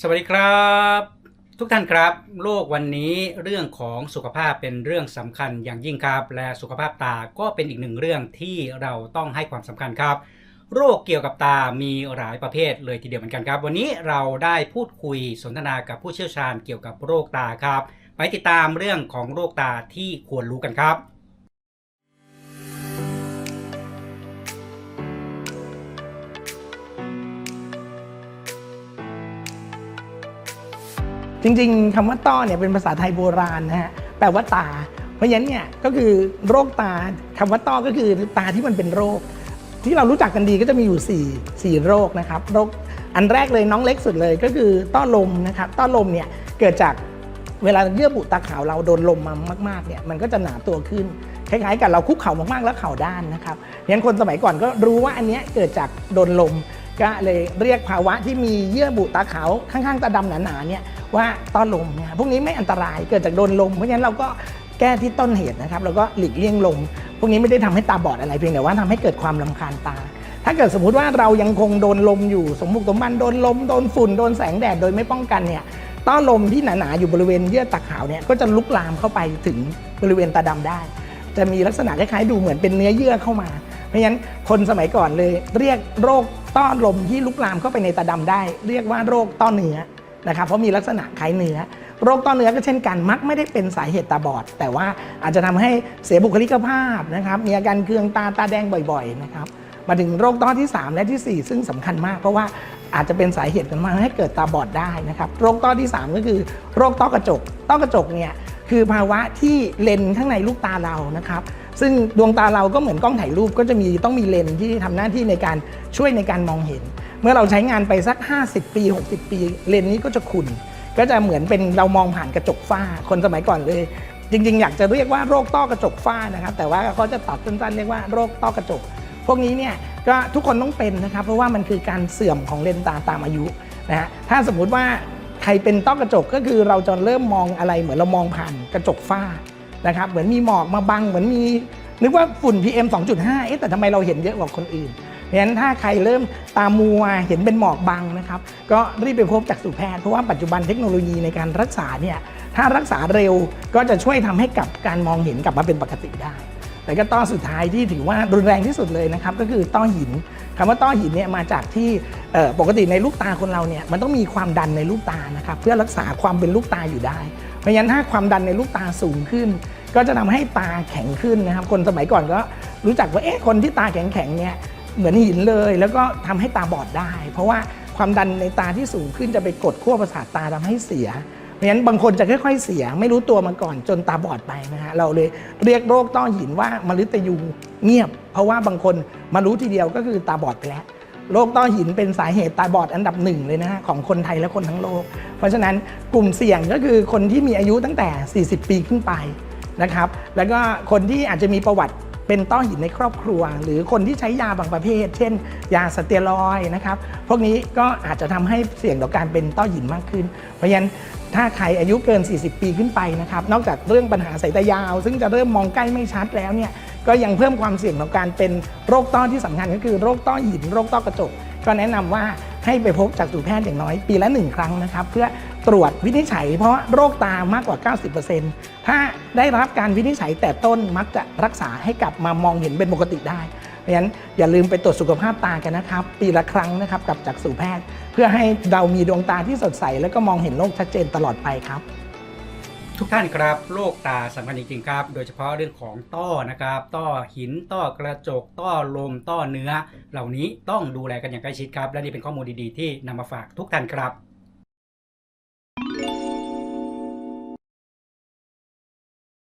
สวัสดีครับ ทุกท่านครับ โลกวันนี้เรื่องของสุขภาพเป็นเรื่องสำคัญอย่างยิ่งครับ และสุขภาพตาก็เป็นอีกหนึ่งเรื่องที่เราต้องให้ความสำคัญครับ โรคเกี่ยวกับตามีหลายประเภทเลยทีเดียวเหมือนกันครับ วันนี้เราได้พูดคุยสนทนากับผู้เชี่ยวชาญเกี่ยวกับโรคตาครับ ไปติดตามเรื่องของโรคตาที่ควรรู้กันครับ จริงๆคำว่าต้อเนี่ยเป็นภาษาไทยโบราณนะฮะแปลว่าตา เพราะฉะนั้นเนี่ยก็คือโรคตาคำว่าต้อก็คือตาที่มันเป็นโรค ที่เรารู้จักกันดีก็จะมีอยู่4 4โรคนะครับโรคอันแรกเลยน้องเล็กสุดเลยก็คือต้อลมนะครับต้อลมเนี่ยเกิดจากเวลาเยื่อบุตาขาวเราโดนลมมามากๆเนี่ยมันก็จะหนาตัวขึ้นคล้ายๆกับเราคุกเข่ามากๆแล้วเข่าด้านนะครับเพราะฉะนั้นคนสมัยก่อนก็รู้ว่าอันเนี้ยเกิดจากโดนลม ก็เลยเรียกภาวะที่มีเยื่อบุตาขาวข้างๆตาดำหนาๆเนี่ยว่าต้อลมเนี่ยพวกนี้ไม่อันตรายเกิดจากโดนลม เพราะฉะนั้นเราก็แก้ที่ต้นเหตุนะครับ แล้วก็หลีกเลี่ยงลม พวกนี้ไม่ได้ทำให้ตาบอดอะไรเพียงแต่ว่าทำให้เกิดความลำคาญตา ถ้าเกิดสมมุติว่าเรายังคงโดนลมอยู่สมบุกสมบันโดนลมโดนฝุ่นโดนแสงแดดโดยไม่ป้องกันเนี่ยต้อลมที่หนาๆอยู่บริเวณเยื่อตาขาวเนี่ยก็จะลุกลามเข้าไปถึงบริเวณตาดำได้ จะมีลักษณะคล้ายๆดูเหมือนเป็นเนื้อเยื่อเข้ามา เพราะฉะนั้นคนสมัยก่อนเลยเรียกโรค ต้อลมที่ลุกลามเข้าไปในตาดำได้ เรียกว่าโรคต้อเนื้อนะครับเพราะมีลักษณะคล้ายเนื้อ โรคต้อเนื้อก็เช่นกันมักไม่ได้เป็นสาเหตุตาบอด แต่ว่าอาจจะทำให้เสียบุคลิกภาพนะครับมีอาการเคืองตาตาแดงบ่อยๆนะครับมาถึงโรคต้อที่ 3 และทีสี่4 ซึ่งสำคัญมาก เพราะว่าอาจจะเป็นสาเหตุกันมาให้เกิดตาบอดได้นะครับโรคต้อที่ 3 ก็คือ โรคต้อกระจก ต้อกระจกเนี่ยคือภาวะที่เลนส์ข้างในลูกตาเรานะครับ ซึ่งดวงตาเราก็เหมือนกล้องถ่ายรูปก็จะมีต้องมีเลนส์ที่ทำหน้าที่ในการช่วยในการมองเห็น เมื่อเราใช้งานไปสัก 50 ปี 60 ปีเลนส์นี้ก็จะขุ่นก็จะเหมือนเป็นเรามองผ่านกระจกฝ้าคนสมัยก่อนเลย จริง ๆ อยากจะเรียกว่าโรคต้อกระจกฝ้านะครับแต่ว่าเขาจะตัดสั้นๆเรียกว่าโรคต้อกระจก พวกนี้เนี่ยก็ทุกคนต้องเป็นนะครับเพราะว่ามันคือการเสื่อมของเลนส์ตาตามอายุนะฮะถ้าสมมุติว่าใครเป็นต้อกระจกก็คือเราจะเริ่มมองอะไรเหมือนเรามองผ่านกระจกฝ้า นะครับเหมือนมีหมอกมาบังเหมือนมีนึกว่าฝุ่น PM 2.5 เอ๊ะแต่ทำไมเราเห็นเยอะกว่าคนอื่น เพราะฉะนั้นถ้าใครเริ่มตามัวเห็นเป็นหมอกบังนะครับ ก็รีบไปพบจักษุแพทย์ เพราะว่าปัจจุบันเทคโนโลยีในการรักษาเนี่ยถ้ารักษาเร็วก็จะช่วยทำให้กับการมองเห็นกลับมาเป็นปกติได้ แต่ก็ต้อสุดท้ายที่ถือว่ารุนแรงที่สุดเลยนะครับก็คือต้อหินคำว่าต้อหินเนี่ยมาจากที่ปกติในลูกตาคนเราเนี่ยมันต้องมีความดันในลูกตานะครับเพื่อรักษาความเป็นลูกตาอยู่ได้ เพราะฉะนั้นถ้าความดันในลูกตาสูงขึ้น ก็จะทำให้ตาแข็งขึ้นนะครับ คนสมัยก่อนก็รู้จักว่าเอ๊ะคนที่ตาแข็งๆเนี่ยเหมือนหินเลย แล้วก็ทำให้ตาบอดได้ เพราะว่าความดันในตาที่สูงขึ้นจะไปกดขั้วประสาทตาทำให้เสียเพราะฉะนั้นบางคนจะค่อยๆเสีย ไม่รู้ตัวมาก่อนจนตาบอดไปนะฮะเราเลยเรียกโรคต้อหินว่ามฤตยูเงียบ เพราะว่าบางคนมารู้ทีเดียวก็คือตาบอดไปแล้ว โรคต้อหินเป็นสาเหตุตาบอดอันดับหนึ่งเลยนะฮะของคนไทยและคนทั้งโลก เพราะฉะนั้นกลุ่มเสี่ยงก็คือคนที่มีอายุตั้งแต่ 40 ปีขึ้นไปนะครับ แล้วก็คนที่อาจจะมีประวัติเป็นต้อหินในครอบครัว หรือคนที่ใช้ยาบางประเภท เช่น ยาสเตียรอยนะครับ พวกนี้ก็อาจจะทำให้เสี่ยงต่อการเป็นต้อหินมากขึ้น เพราะฉะนั้นถ้าใครอายุเกิน 40 ปีขึ้นไปนะครับ นอกจากเรื่องปัญหาสายตายาว ซึ่งจะเริ่มมองใกล้ไม่ชัดแล้วเนี่ย ก็ยังเพิ่มความเสี่ยงต่อการเป็นโรคต้อที่สำคัญก็คือโรคต้อหินโรคต้อกระจก ก็แนะนำว่าให้ไปพบจักษุแพทย์อย่างน้อยปีละหนึ่งครั้งนะครับเพื่อตรวจวินิจฉัย เพราะโรคตามากกว่า 90%ถ้าได้รับการวินิจฉัยแต่ต้นมักจะรักษาให้กลับมามองเห็นเป็นปกติได้เพราะฉะนั้นอย่าลืมไปตรวจสุขภาพตากันนะครับ ปีละครั้งนะครับกับจักษุแพทย์ เพื่อให้เรามีดวงตาที่สดใส แล้วก็มองเห็นโลกชัดเจนตลอดไปครับ ทุกท่านครับโรคตาสำคัญจริงๆครับ โดยเฉพาะเรื่องของต้อนะครับ ต้อหินต้อกระจก ต้อลม ต้อเนื้อ เหล่านี้ต้องดูแลกันอย่างใกล้ชิดครับ และนี่เป็นข้อมูลดีๆที่นำมาฝากทุกท่านครับ